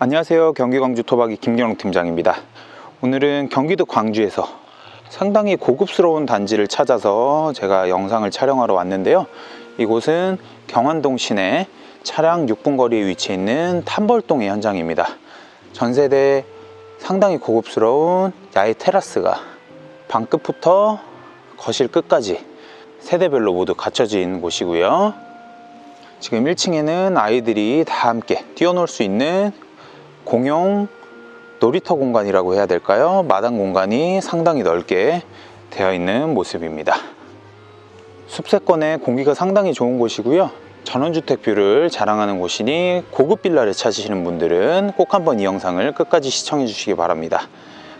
안녕하세요. 경기 광주 토박이 김경록 팀장입니다. 오늘은 경기도 광주에서 상당히 고급스러운 단지를 찾아서 제가 영상을 촬영하러 왔는데요. 이곳은 경안동 시내 차량 6분 거리에 위치해 있는 탐벌동의 현장입니다. 전세대 상당히 고급스러운 야외 테라스가 방 끝부터 거실 끝까지 세대별로 모두 갖춰진 곳이고요. 지금 1층에는 아이들이 다 함께 뛰어놀 수 있는 공용 놀이터 공간이라고 해야 될까요? 마당 공간이 상당히 넓게 되어 있는 모습입니다. 숲세권의 공기가 상당히 좋은 곳이고요. 전원주택 뷰를 자랑하는 곳이니 고급 빌라를 찾으시는 분들은 꼭 한번 이 영상을 끝까지 시청해 주시기 바랍니다.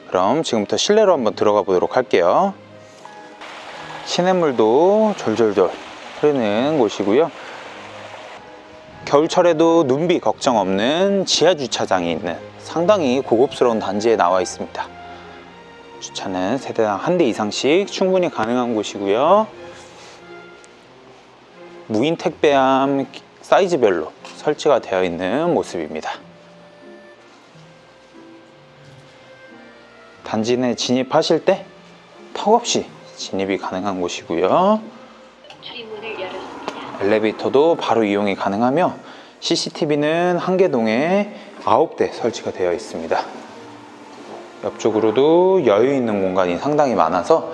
그럼 지금부터 실내로 한번 들어가 보도록 할게요. 시냇물도 졸졸졸 흐르는 곳이고요. 겨울철에도 눈비 걱정 없는 지하 주차장이 있는 상당히 고급스러운 단지에 나와 있습니다. 주차는 세대당 한 대 이상씩 충분히 가능한 곳이고요. 무인 택배함 사이즈별로 설치가 되어 있는 모습입니다. 단지 내 진입하실 때 턱없이 진입이 가능한 곳이고요. 엘리베이터도 바로 이용이 가능하며 CCTV는 한개동에 9대 설치가 되어 있습니다. 옆쪽으로도 여유 있는 공간이 상당히 많아서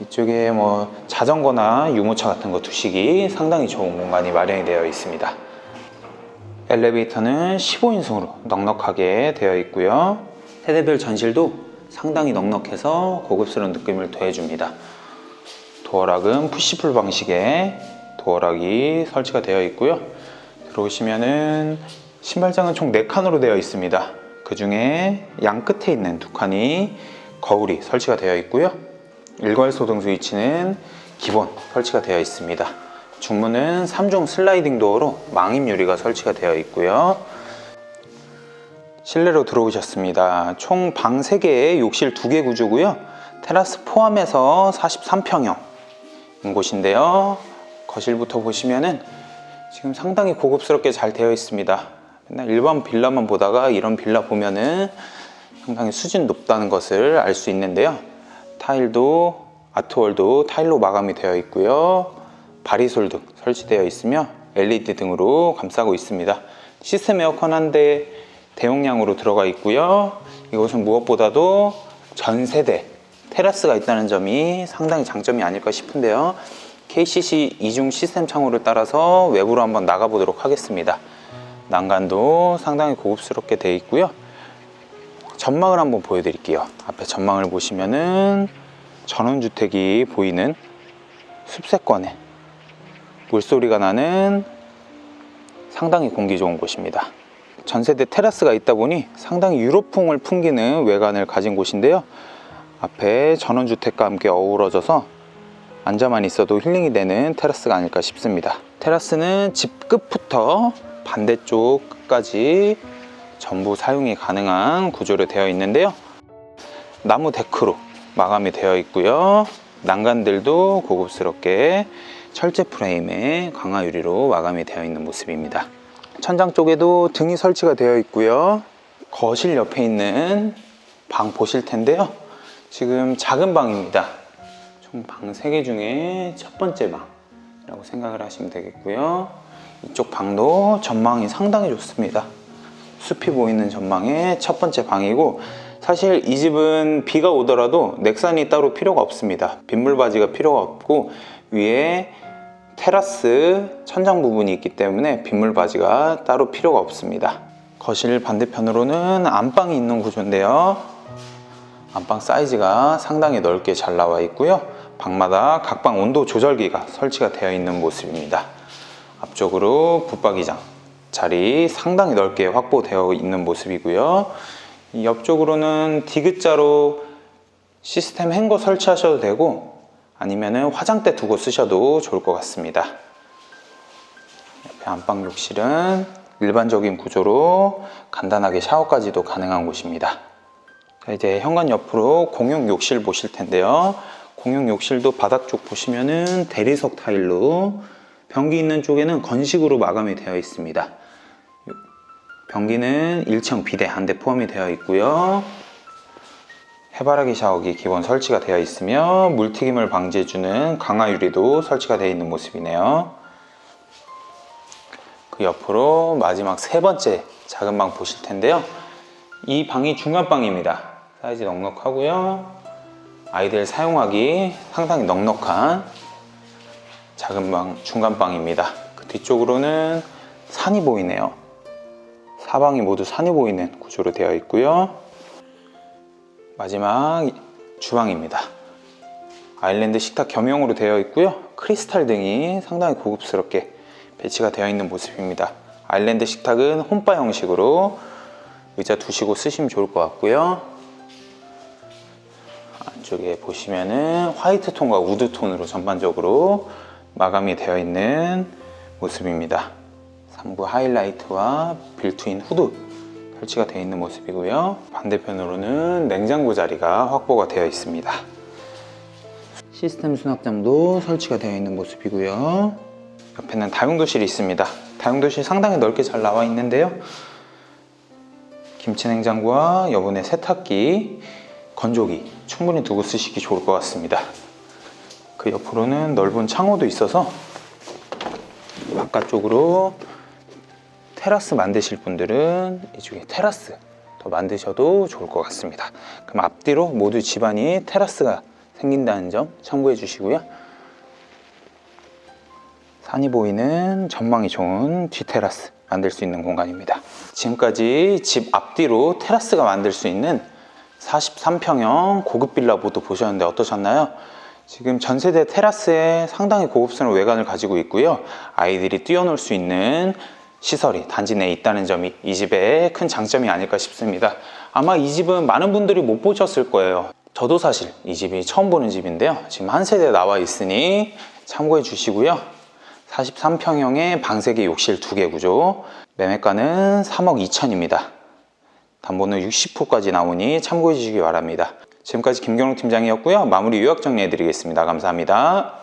이쪽에 뭐 자전거나 유모차 같은 거 두시기 상당히 좋은 공간이 마련이 되어 있습니다. 엘리베이터는 15인승으로 넉넉하게 되어 있고요. 세대별 전실도 상당히 넉넉해서 고급스러운 느낌을 더해줍니다. 도어락은 푸시풀 방식의 도어락이 설치가 되어 있고요. 들어오시면은 신발장은 총 4칸으로 되어 있습니다. 그 중에 양 끝에 있는 두 칸이 거울이 설치가 되어 있고요. 일괄 소등 스위치는 기본 설치가 되어 있습니다. 중문은 3중 슬라이딩 도어로 망임 유리가 설치가 되어 있고요. 실내로 들어오셨습니다. 총 방 3개에 욕실 2개 구조고요. 테라스 포함해서 43평형인 곳인데요. 거실부터 보시면은 지금 상당히 고급스럽게 잘 되어 있습니다. 맨날 일반 빌라만 보다가 이런 빌라 보면은 상당히 수준 높다는 것을 알 수 있는데요. 타일도 아트월도 타일로 마감이 되어 있고요. 바리솔 등 설치되어 있으며 LED 등으로 감싸고 있습니다. 시스템 에어컨 한 대 대용량으로 들어가 있고요. 이것은 무엇보다도 전 세대 테라스가 있다는 점이 상당히 장점이 아닐까 싶은데요. KCC 이중 시스템 창호를 따라서 외부로 한번 나가 보도록 하겠습니다. 난간도 상당히 고급스럽게 되어 있고요. 전망을 한번 보여드릴게요. 앞에 전망을 보시면은 전원주택이 보이는 숲세권에 물소리가 나는 상당히 공기 좋은 곳입니다. 전세대 테라스가 있다 보니 상당히 유럽풍을 풍기는 외관을 가진 곳인데요. 앞에 전원주택과 함께 어우러져서 앉아만 있어도 힐링이 되는 테라스가 아닐까 싶습니다. 테라스는 집 끝부터 반대쪽 끝까지 전부 사용이 가능한 구조로 되어 있는데요. 나무 데크로 마감이 되어 있고요. 난간들도 고급스럽게 철제 프레임에 강화 유리로 마감이 되어 있는 모습입니다. 천장 쪽에도 등이 설치가 되어 있고요. 거실 옆에 있는 방 보실 텐데요. 지금 작은 방입니다. 총 방 3개 중에 첫 번째 방이라고 생각을 하시면 되겠고요. 이쪽 방도 전망이 상당히 좋습니다. 숲이 보이는 전망의 첫 번째 방이고 사실 이 집은 비가 오더라도 넥산이 따로 필요가 없습니다. 빗물바지가 필요가 없고 위에 테라스 천장 부분이 있기 때문에 빗물바지가 따로 필요가 없습니다. 거실 반대편으로는 안방이 있는 구조인데요. 안방 사이즈가 상당히 넓게 잘 나와 있고요. 방마다 각방 온도 조절기가 설치가 되어 있는 모습입니다. 앞쪽으로 붙박이장 자리 상당히 넓게 확보되어 있는 모습이고요. 이 옆쪽으로는 디귿자로 시스템 행거 설치하셔도 되고 아니면 화장대 두고 쓰셔도 좋을 것 같습니다. 옆에 안방 욕실은 일반적인 구조로 간단하게 샤워까지도 가능한 곳입니다. 자, 이제 현관 옆으로 공용 욕실 보실 텐데요. 공용 욕실도 바닥 쪽 보시면은 대리석 타일로 변기 있는 쪽에는 건식으로 마감이 되어 있습니다. 변기는 1층 비대 한 대 포함이 되어 있고요. 해바라기 샤워기 기본 설치가 되어 있으며 물튀김을 방지해주는 강화 유리도 설치가 되어 있는 모습이네요. 그 옆으로 마지막 세 번째 작은 방 보실 텐데요. 이 방이 중간 방입니다. 사이즈 넉넉하고요. 아이들 사용하기 상당히 넉넉한 작은 방, 중간 방입니다. 그 뒤쪽으로는 산이 보이네요. 사방이 모두 산이 보이는 구조로 되어 있고요. 마지막 주방입니다. 아일랜드 식탁 겸용으로 되어 있고요. 크리스탈 등이 상당히 고급스럽게 배치가 되어 있는 모습입니다. 아일랜드 식탁은 홈바 형식으로 의자 두시고 쓰시면 좋을 것 같고요. 안쪽에 보시면은 화이트 톤과 우드 톤으로 전반적으로 마감이 되어 있는 모습입니다. 3부 하이라이트와 빌트인 후드 설치가 되어 있는 모습이고요. 반대편으로는 냉장고 자리가 확보가 되어 있습니다. 시스템 수납장도 설치가 되어 있는 모습이고요. 옆에는 다용도실이 있습니다. 다용도실 상당히 넓게 잘 나와 있는데요. 김치 냉장고와 여분의 세탁기, 건조기 충분히 두고 쓰시기 좋을 것 같습니다. 그 옆으로는 넓은 창호도 있어서 바깥쪽으로 테라스 만드실 분들은 이쪽에 테라스 더 만드셔도 좋을 것 같습니다. 그럼 앞뒤로 모두 집안이 테라스가 생긴다는 점 참고해 주시고요. 산이 보이는 전망이 좋은 뒤테라스 만들 수 있는 공간입니다. 지금까지 집 앞뒤로 테라스가 만들 수 있는 43평형 고급 빌라 모두 보셨는데 어떠셨나요? 지금 전세대 테라스에 상당히 고급스러운 외관을 가지고 있고요. 아이들이 뛰어놀 수 있는 시설이 단지 내에 있다는 점이 이 집의 큰 장점이 아닐까 싶습니다. 아마 이 집은 많은 분들이 못 보셨을 거예요. 저도 사실 이 집이 처음 보는 집인데요. 지금 한 세대 나와 있으니 참고해 주시고요. 43평형의 방세개 욕실 2개 구조, 매매가는 3억 2천입니다. 담보는 60%까지 나오니 참고해 주시기 바랍니다. 지금까지 김경록 팀장이었고요. 마무리 요약 정리해 드리겠습니다. 감사합니다.